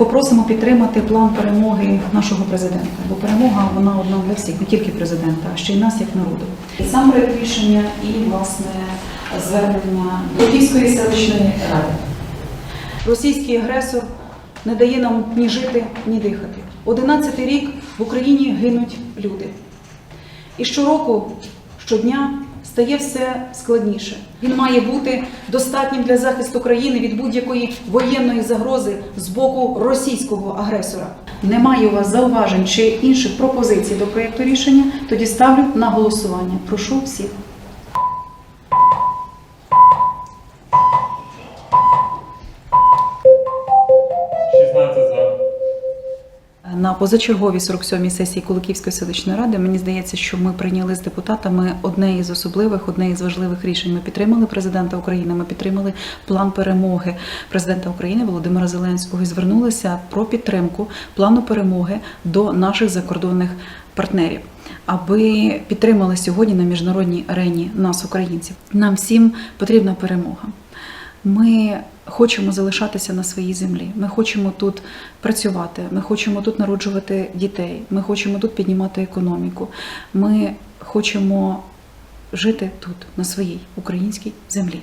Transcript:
Попросимо підтримати план перемоги нашого президента, бо перемога вона одна для всіх, не тільки президента, а ще й нас як народу. Сам проект рішення, і власне звернення до Київської селищної ради. Російський агресор не дає нам ні жити, ні дихати. Одинадцятий рік в Україні гинуть люди. І щороку, щодня стає все складніше. Він має бути достатнім для захисту країни від будь-якої воєнної загрози з боку російського агресора. Немає у вас зауважень чи інших пропозицій до проєкту рішення, тоді ставлю на голосування. Прошу всіх. На позачерговій 47-й сесії Куликівської селищної ради мені здається, що ми прийняли з депутатами одне із особливих, одне із важливих рішень. Ми підтримали президента України. Ми підтримали план перемоги президента України Володимира Зеленського і звернулися про підтримку плану перемоги до наших закордонних партнерів. Аби підтримали сьогодні на міжнародній арені нас, українців. Нам всім потрібна перемога. Ми хочемо залишатися на своїй землі. Ми хочемо тут працювати. Ми хочемо тут народжувати дітей. Ми хочемо тут піднімати економіку. Ми хочемо жити тут, на своїй українській землі.